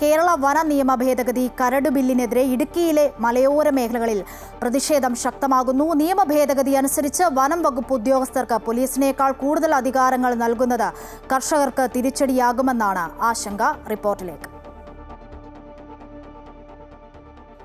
കേരള വന നിയമ ഭേദഗതി കരട് ബില്ലിനെതിരെ ഇടുക്കിയിലെ മലയോര മേഖലകളിൽ പ്രതിഷേധം ശക്തമാകുന്നു. നിയമ ഭേദഗതി അനുസരിച്ച് വനം വകുപ്പ് ഉദ്യോഗസ്ഥർക്ക് പോലീസിനേക്കാൾ കൂടുതൽ അധികാരങ്ങൾ നൽകുന്നത് കർഷകർക്ക് തിരിച്ചടിയാകുമെന്നാണ് ആശങ്ക റിപ്പോർട്ടിലേക്ക്.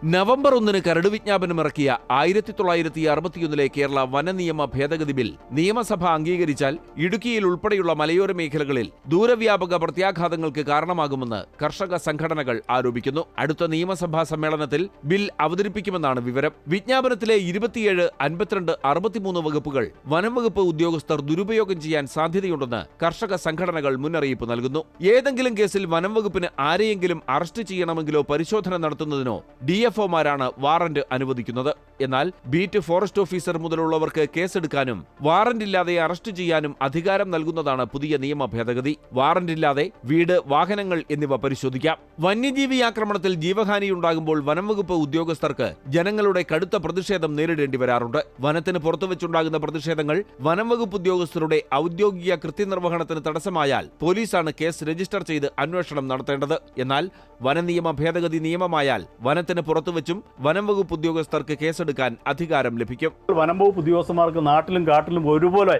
നവംബർ ഒന്നിന് കരട് വിജ്ഞാപനം ഇറക്കിയ ആയിരത്തി തൊള്ളായിരത്തി അറുപത്തിയൊന്നിലെ കേരള വനനിയമ ഭേദഗതി ബിൽ നിയമസഭ അംഗീകരിച്ചാൽ ഇടുക്കിയിൽ ഉൾപ്പെടെയുള്ള മലയോര മേഖലകളിൽ ദൂരവ്യാപക പ്രത്യാഘാതങ്ങൾക്ക് കാരണമാകുമെന്ന് കർഷക സംഘടനകൾ ആരോപിക്കുന്നു. അടുത്ത നിയമസഭാ സമ്മേളനത്തിൽ ബിൽ അവതരിപ്പിക്കുമെന്നാണ് വിവരം. വിജ്ഞാപനത്തിലെ ഇരുപത്തിയേഴ് അൻപത്തിരണ്ട് അറുപത്തിമൂന്ന് വകുപ്പുകൾ വനം വകുപ്പ് ഉദ്യോഗസ്ഥർ ദുരുപയോഗം ചെയ്യാൻ സാധ്യതയുണ്ടെന്ന് കർഷക സംഘടനകൾ മുന്നറിയിപ്പ് നൽകുന്നു. ഏതെങ്കിലും കേസിൽ വനം വകുപ്പിന് ആരെയെങ്കിലും അറസ്റ്റ് ചെയ്യണമെങ്കിലോ പരിശോധന നടത്തുന്നതിനോ ഡി എഫ് ഒമാരാണ് വാറന്റ് അനുവദിക്കുന്നത് എന്നാൽ ബീറ്റ് ഫോറസ്റ്റ് ഓഫീസർ മുതലുള്ളവർക്ക് കേസെടുക്കാനും വാറന്റ് ഇല്ലാതെ അറസ്റ്റ് ചെയ്യാനും അധികാരം നൽകുന്നതാണ് പുതിയ നിയമ ഭേദഗതി. വാറന്റ് ഇല്ലാതെ വീട് വാഹനങ്ങൾ എന്നിവ പരിശോധിക്കാം. വന്യജീവി ആക്രമണത്തിൽ ജീവഹാനിയുണ്ടാകുമ്പോൾ വനംവകുപ്പ് ഉദ്യോഗസ്ഥർക്ക് ജനങ്ങളുടെ കടുത്ത പ്രതിഷേധം നേരിടേണ്ടി വരാറുണ്ട്. വനത്തിന് പുറത്തുവച്ചുണ്ടാകുന്ന പ്രതിഷേധങ്ങൾ വനംവകുപ്പ് ഉദ്യോഗസ്ഥരുടെ ഔദ്യോഗിക കൃത്യനിർവഹണത്തിന് തടസ്സമായാൽ പോലീസാണ് കേസ് രജിസ്റ്റർ ചെയ്ത് അന്വേഷണം നടത്തേണ്ടത്. എന്നാൽ വനനിയമ ഭേദഗതി നിയമമായാൽ വനത്തിന് പുറത്തുവച്ചും വനംവകുപ്പ് ഉദ്യോഗസ്ഥർക്ക് ഉദ്യോഗസ്ഥർക്ക് കേസെടുക്കാൻ അധികാരം ലഭിക്കും. വനം വകുപ്പ് ഉദ്യോഗസ്ഥന്മാർക്ക് നാട്ടിലും കാട്ടിലും ഒരുപോലെ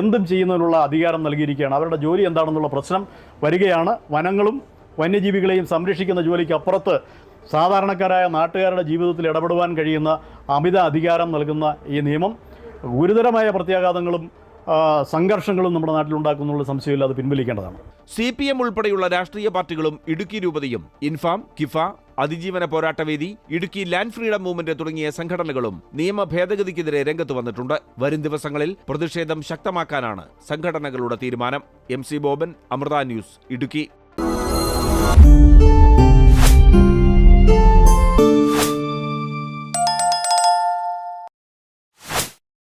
എന്തും ചെയ്യുന്നതിനുള്ള അധികാരം നൽകിയിരിക്കുകയാണ്. അവരുടെ ജോലി എന്താണെന്നുള്ള പ്രശ്നം വരികയാണ്. വനങ്ങളും വന്യജീവികളെയും സംരക്ഷിക്കുന്ന ജോലിക്ക് അപ്പുറത്ത് സാധാരണക്കാരായ നാട്ടുകാരുടെ ജീവിതത്തിൽ ഇടപെടുവാൻ കഴിയുന്ന അമിത അധികാരം നൽകുന്ന ഈ നിയമം. ഗുരുതരമായ പ്രത്യാഘാതങ്ങളും സംഘർഷങ്ങളും നമ്മുടെ നാട്ടിലുണ്ടാക്കുന്നുള്ള സംശയമില്ല അത് പിൻവലിക്കേണ്ടതാണ്. സി പി എം ഉൾപ്പെടെയുള്ള രാഷ്ട്രീയ പാർട്ടികളും ഇടുക്കി രൂപതയും ഇൻഫാം കിഫ അതിജീവന പോരാട്ടവേദി ഇടുക്കി ലാൻഡ് ഫ്രീഡം മൂവ്മെന്റ് തുടങ്ങിയ സംഘടനകളും നിയമ ഭേദഗതിക്കെതിരെ രംഗത്ത് വന്നിട്ടുണ്ട്. വരും ദിവസങ്ങളിൽ പ്രതിഷേധം ശക്തമാക്കാനാണ് സംഘടനകളുടെ തീരുമാനം. M C Boban Amrita news Idukki.